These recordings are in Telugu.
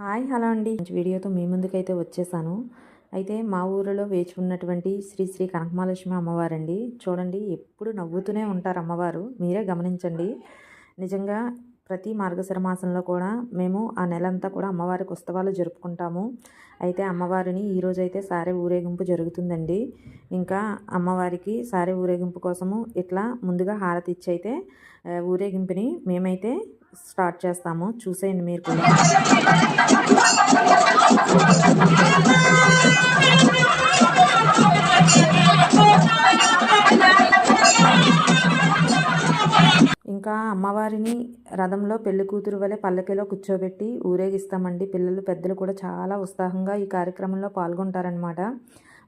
హాయ్ హలో అండి. మంచి వీడియోతో మీ ముందుకైతే వచ్చేసాను. అయితే మా ఊరిలో వేచి ఉన్నటువంటి శ్రీ శ్రీ కనకమహాలక్ష్మి అమ్మవారండి. చూడండి ఎప్పుడు నవ్వుతూనే ఉంటారు అమ్మవారు. మీరే గమనించండి. నిజంగా ప్రతి మార్గశిర మాసంలో కూడా మేము ఆ నెలంతా కూడా అమ్మవారికి ఉత్సవాలు జరుపుకుంటాము. అయితే అమ్మవారిని ఈరోజు అయితే సారే ఊరేగింపు జరుగుతుందండి. ఇంకా అమ్మవారికి సారే ఊరేగింపు కోసము ఇట్లా ముందుగా హారతి ఇచ్చి అయితే ఊరేగింపుని మేమైతే స్టార్ట్ చేస్తాము. చూసేయండి మీరు కూడా. అమ్మవారిని రథంలో పెళ్ళి కూతురు వలె పల్లకిలో కూర్చోబెట్టి ఊరేగిస్తామండి. పిల్లలు పెద్దలు కూడా చాలా ఉత్సాహంగా ఈ కార్యక్రమంలో పాల్గొంటారనమాట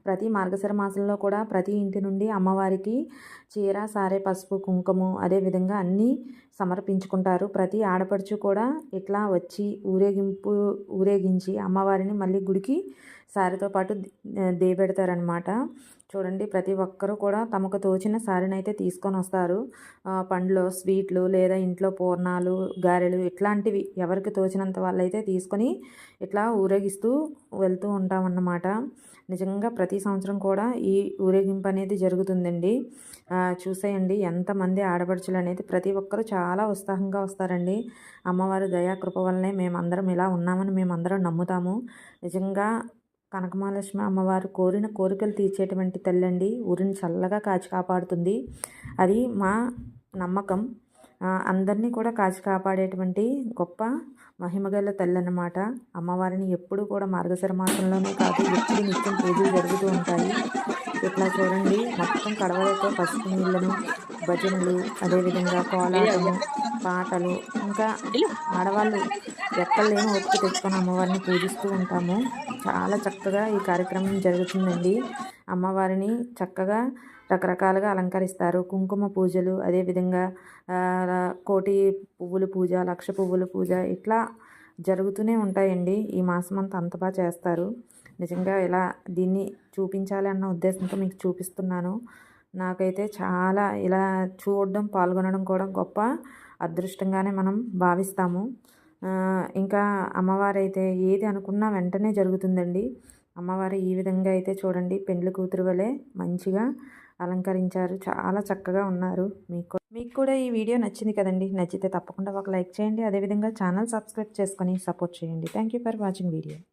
ప్రతి మార్గశిర మాసంలో కూడా ప్రతి ఇంటి నుండి అమ్మవారికి చీర సారే పసుపు కుంకుమ అదేవిధంగా అన్నీ సమర్పించుకుంటారు. ప్రతి ఆడపడుచు కూడా ఇట్లా వచ్చి ఊరేగింపు ఊరేగించి అమ్మవారిని మళ్ళీ గుడికి సారితో పాటు దేబెడతారనమాట చూడండి ప్రతి ఒక్కరూ కూడా తమకు తోచిన సారీని అయితే తీసుకొని వస్తారు. పండ్లు స్వీట్లు లేదా ఇంట్లో పూర్ణాలు గారెలు ఇట్లాంటివి ఎవరికి తోచినంత వాళ్ళైతే తీసుకొని ఇట్లా ఊరేగిస్తూ వెళ్తూ ఉంటామన్నమాట. నిజంగా ప్రతి సంవత్సరం కూడా ఈ ఊరేగింపు అనేది జరుగుతుందండి. చూసేయండి ఎంతమంది ఆడపడుచులు అనేది ప్రతి ఒక్కరూ చాలా ఉత్సాహంగా వస్తారండి. అమ్మవారి దయా కృప వల్లనే మేమందరం ఇలా ఉన్నామని మేమందరం నమ్ముతాము. నిజంగా కనకమహాలక్ష్మి అమ్మవారు కోరిన కోరికలు తీర్చేటువంటి తల్లండి. ఊరిని చల్లగా కాచి కాపాడుతుంది. అది మా నమ్మకం. అందరినీ కూడా కాచి కాపాడేటువంటి గొప్ప మహిమగల తల్లి అన్నమాట అమ్మవారిని ఎప్పుడు కూడా మార్గశర మాసంలోనే కాదు ఎప్పుడు నిత్యం పూజలు జరుగుతూ ఉంటాయి. ఇట్లా చూడండి. మొత్తం కడవలతో పసుపు నీళ్ళను భజనలు అదేవిధంగా కోలాటము పాటలు. ఇంకా ఆడవాళ్ళు ఎక్కడలేని ఒప్పు తెచ్చుకొని అమ్మవారిని పూజిస్తూ ఉంటాము. చాలా చక్కగా ఈ కార్యక్రమం జరుగుతుందండి. అమ్మవారిని చక్కగా రకరకాలుగా అలంకరిస్తారు. కుంకుమ పూజలు అదేవిధంగా కోటి పువ్వుల పూజ లక్ష పువ్వుల పూజ ఇట్లా జరుగుతూనే ఉంటాయండి. ఈ మాసం అంతా అంత బాగా చేస్తారు. నిజంగా ఇలా దీన్ని చూపించాలి అన్న ఉద్దేశంతో మీకు చూపిస్తున్నాను. నాకైతే చాలా ఇలా చూడడం పాల్గొనడం కూడా గొప్ప అదృష్టంగానే మనం భావిస్తాము. ఇంకా అమ్మవారు అయితే ఏది అనుకున్నా వెంటనే జరుగుతుందండి. అమ్మవారు ఈ విధంగా అయితే చూడండి పెండ్లి కూతురు వలె మంచిగా అలంకరించారు. చాలా చక్కగా ఉన్నారు. మీకు మీకు కూడా ఈ వీడియో నచ్చింది కదండి? నచ్చితే తప్పకుండా ఒక లైక్ చేయండి. అదేవిధంగా ఛానల్ సబ్స్క్రైబ్ చేసుకొని సపోర్ట్ చేయండి. Thank you for watching video